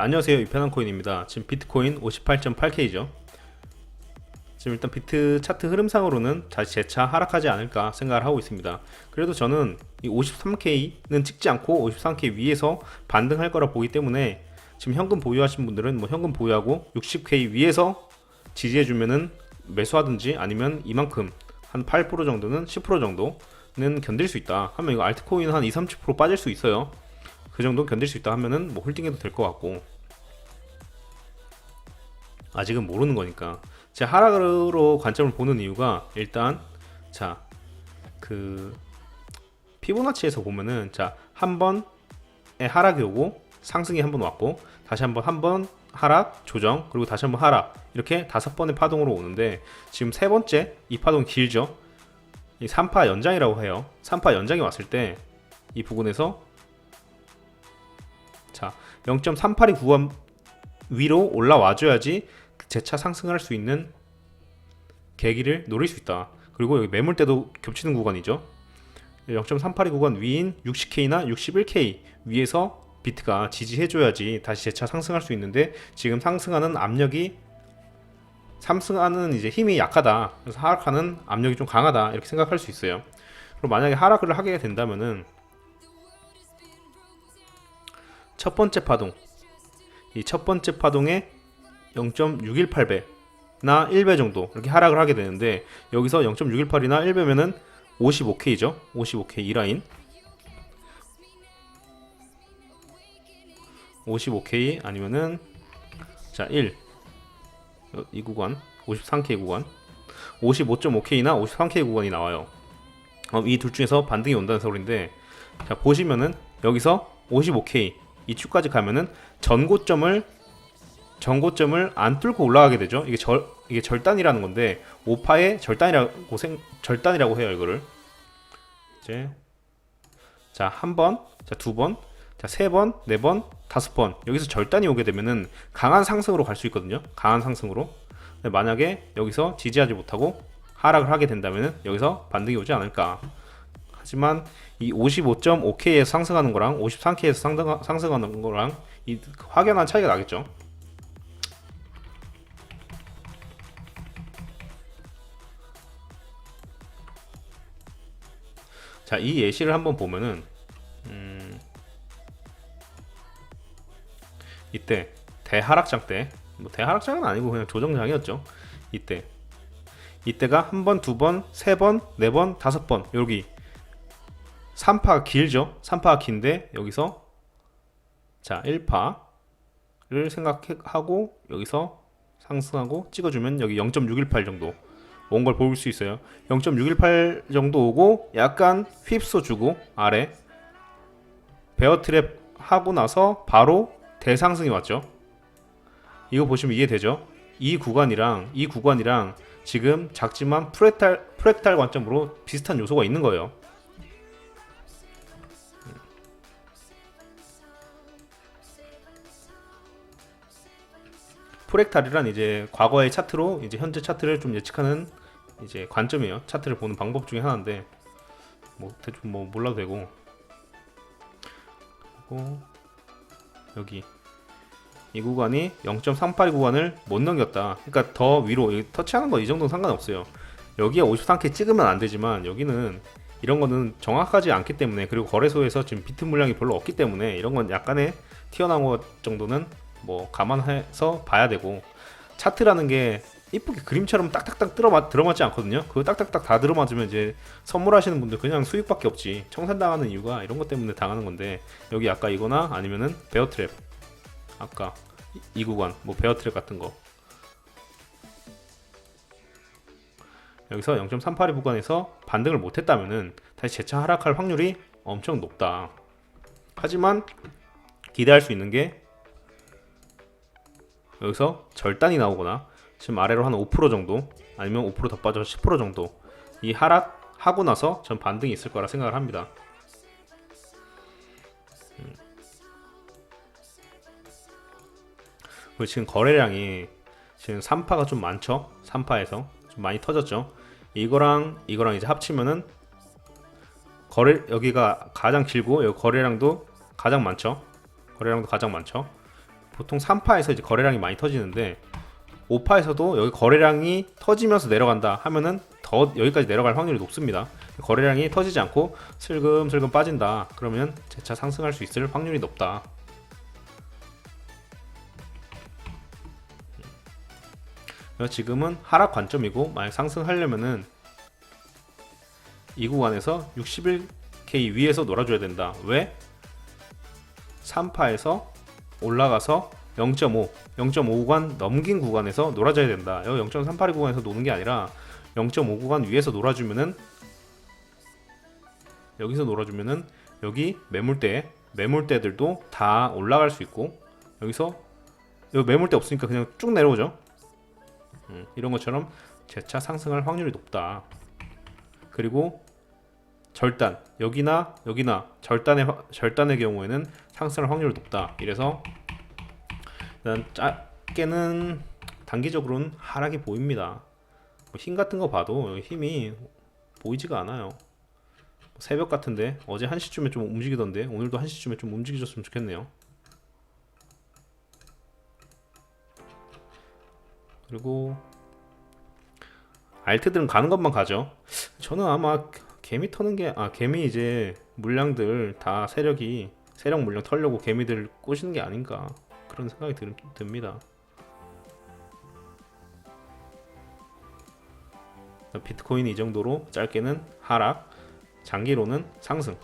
안녕하세요. 이편한 코인입니다. 지금 비트코인 58.8K죠. 지금 일단 비트 차트 흐름상으로는 다시 재차 하락하지 않을까 생각을 하고 있습니다. 그래도 저는 이 53K는 찍지 않고 53K 위에서 반등할 거라 보기 때문에 지금 현금 보유하신 분들은 뭐 현금 보유하고 60K 위에서 지지해주면은 매수하든지 아니면 이만큼 한 8% 정도는 10% 정도는 견딜 수 있다. 하면 이거 알트코인 한 2, 30% 빠질 수 있어요 그 정도 견딜 수 있다 하면은 뭐 홀딩해도 될 것 같고. 아직은 모르는 거니까. 제 하락으로 관점을 보는 이유가 일단 자 그 피보나치에서 보면은 자 한 번의 하락이 오고 상승이 한 번 왔고 다시 한번 한 번 하락 조정 그리고 다시 한번 하락 이렇게 다섯 번의 파동으로 오는데 지금 세 번째 이 파동 길죠? 이 3파 연장이라고 해요. 3파 연장이 왔을 때 이 부분에서 자, 0.38이 구간 위로 올라와 줘야지 재차 상승할 수 있는 계기를 노릴 수 있다. 그리고 여기 매물대도 겹치는 구간이죠. 0.38이 구간 위인 60K나 61K 위에서 비트가 지지해줘야지 다시 재차 상승할 수 있는데 지금 상승하는 압력이 상승하는 이제 힘이 약하다. 그래서 하락하는 압력이 좀 강하다. 이렇게 생각할 수 있어요. 그리고 만약에 하락을 하게 된다면은 첫 번째 파동. 이 첫 번째 파동에 0.618배나 1배 정도 이렇게 하락을 하게 되는데 여기서 0.618이나 1배면은 55K죠. 55K 이 라인. 55K 아니면은 자 1 이 구간 53K 구간. 55.5K나 53K 구간이 나와요. 어, 이 둘 중에서 반등이 온다는 소리인데 자 보시면은 여기서 55K 이 축까지 가면은 전고점을 전고점을 안 뚫고 올라가게 되죠. 이게 절 이게 절단이라는 건데 5파의 절단이라고 생 절단이라고 해요, 이거를. 이제 자, 한 번, 자, 두 번, 자, 세 번, 네 번, 다섯 번. 여기서 절단이 오게 되면은 강한 상승으로 갈 수 있거든요. 강한 상승으로. 만약에 여기서 지지하지 못하고 하락을 하게 된다면은 여기서 반등이 오지 않을까. 하지만 이 55.5K에서 상승하는 거랑 53K에서 상승, 상승하는 거랑 이 확연한 차이가 나겠죠. 자, 이 예시를 한번 보면은 음, 이때 대하락장 때, 뭐 대하락장은 아니고 그냥 조정장이었죠. 이때 이때가 한 번, 두 번, 세 번, 네 번, 다섯 번 여기 3파가 길죠. 3파가 긴데 여기서 자 1파를 생각하고 여기서 상승하고 찍어주면 여기 0.618 정도 온걸볼수 있어요. 0.618 정도 오고 약간 휩써 주고 아래 베어 트랩 하고 나서 바로 대상승이 왔죠. 이거 보시면 이해되죠? 이 구간이랑 이 구간이랑 지금 작지만 프렉탈 프렉탈 관점으로 비슷한 요소가 있는 거예요. 프렉탈이란 이제 과거의 차트로 이제 현재 차트를 좀 예측하는 이제 관점이에요. 차트를 보는 방법 중에 하나인데 뭐 대충 뭐 몰라도 되고 그리고 여기 이 구간이 0.38 구간을 못 넘겼다. 그러니까 더 위로 터치하는 거 이 정도는 상관없어요. 여기에 53K 찍으면 안 되지만 여기는 이런 거는 정확하지 않기 때문에 그리고 거래소에서 지금 비트 물량이 별로 없기 때문에 이런 건 약간의 튀어나온 것 정도는 뭐 감안해서 봐야 되고 차트라는 게 이쁘게 그림처럼 딱딱딱 들어맞, 들어맞지 않거든요. 그거 딱딱딱 다 들어맞으면 이제 선물하시는 분들 그냥 수익밖에 없지. 청산당하는 이유가 이런 것 때문에 당하는 건데 여기 아까 이거나 아니면은 베어트랩 아까 이, 이 구간 뭐 베어트랩 같은 거 여기서 0.38의 구간에서 반등을 못했다면은 다시 재차 하락할 확률이 엄청 높다. 하지만 기대할 수 있는 게 여기서 절단이 나오거나 지금 아래로 한 5% 정도 아니면 5%더 빠져서 10% 정도 이 하락하고 나서 전 반등이 있을 거라 생각을 합니다. 음. 그리고 지금 거래량이 지금 3파가 좀 많죠? 3파에서 좀 많이 터졌죠? 이거랑 이거랑 이제 합치면은 거래 여기가 가장 길고 여기 거래량도 가장 많죠? 거래량도 가장 많죠? 보통 3파에서 이제 거래량이 많이 터지는데 5파에서도 여기 거래량이 터지면서 내려간다 하면은 더 여기까지 내려갈 확률이 높습니다. 거래량이 터지지 않고 슬금슬금 빠진다. 그러면 재차 상승할 수 있을 확률이 높다. 지금은 하락 관점이고 만약 상승하려면은 이 구간에서 61K 위에서 놀아줘야 된다. 왜? 3파에서 올라가서 0.5, 0.5 구간 넘긴 구간에서 놀아줘야 된다. 여기 0.382 구간에서 노는 게 아니라 0.5 구간 위에서 놀아주면은 여기서 놀아주면은 여기 매물대, 매물대들도 다 올라갈 수 있고 여기서 여기 매물대 없으니까 그냥 쭉 내려오죠. 음, 이런 것처럼 재차 상승할 확률이 높다. 그리고 절단 여기나 여기나 절단의 화- 절단의 경우에는 상승할 확률이 높다. 이래서 일단 짧게는 단기적으로는 하락이 보입니다. 뭐힘 같은 거 봐도 힘이 보이지가 않아요. 새벽 같은데 어제 1시쯤에 좀 움직이던데 오늘도 1시쯤에 좀 움직여줬으면 좋겠네요. 그리고 알트들은 가는 것만 가죠. 저는 아마 개미 터는 게 아 개미 이제 물량들 다 세력이 세력 물량 털려고 개미들 꼬시는 게 아닌가 그런 생각이 들, 듭니다. 비트코인이 이 정도로 짧게는 하락, 장기로는 상승.